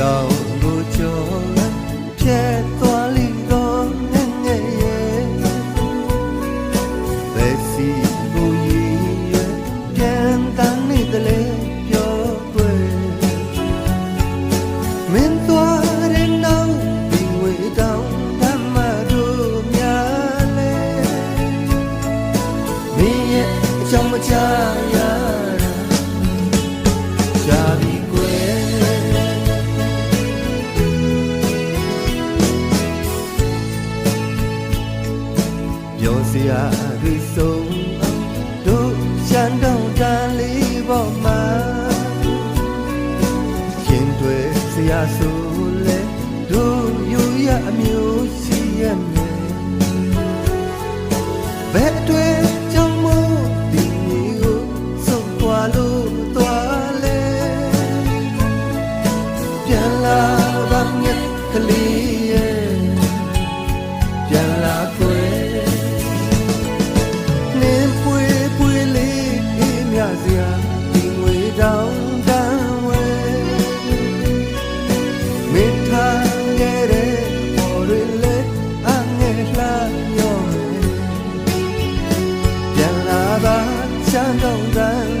တောင်ကိုကျော်လာဖြတ်သွားလိတော့ငယ်ငယ်ရဲ့ဘယ်စီကိုရည်ရွယ်ပြန်တန်းနေတယ်လေပြောွယ်မင်းသွားတဲ့နောက်ဒီငွေတောင်ဓမ္မတို့များလဲမင်းရဲ့အကြောင်းမချရတာရှာ ပြောစရာတွေဆုံးတို့ရှမ်းတော့တန်လေးပေါ်မှာခင်တွေစရာဆိုလဲတို့ယူရအမျိုးရှိရမယ်ဘယ်တွေ ရာဒီငွေတောင်းတန်ဝဲမေတ္တာငယ်တဲ့ပေါ်ရလေအငယ်လှညောပြန်လာပါချမ်းတောင်းတန်